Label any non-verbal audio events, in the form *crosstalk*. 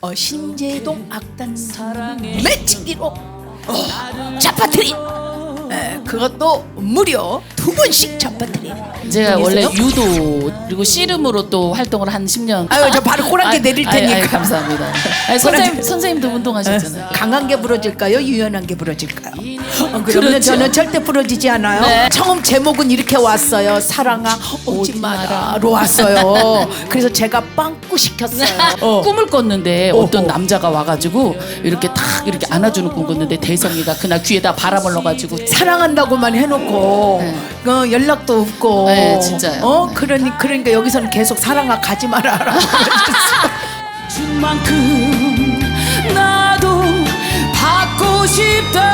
어, 신재동 악단 매치기로 어, 잡아뜨린 에, 그것도 무려 두 번씩 잡아뜨린 제가? 원래 유도 그리고 씨름으로 또 활동을 한 10년. 아유, 저 바로 꼬랑지 내릴 테니까. 감사합니다. 아니, 선생님 선생님도 운동하셨잖아요. 강한 게 부러질까요? 유연한 게 부러질까요? 어, 그러면 그렇죠. 저는 절대 부러지지 않아요. 네. 처음 제목은 이렇게 왔어요. 사랑아 오지 오지 마라로 왔어요. 그래서 제가 빵꾸 시켰어요. 어. 꿈을 꿨는데 어떤. 남자가 와가지고 이렇게 탁 이렇게 안아주는 꿈 꿨는데 대성이가 그날 귀에다 바람을 넣어가지고 사랑한다고만 해놓고 네. 어, 연락도 없고. 네, 진짜요. 어 네. 그러니 그러니까 여기서는 계속 사랑아 가지 마라. *laughs* 준 만큼 나도 받고 싶단다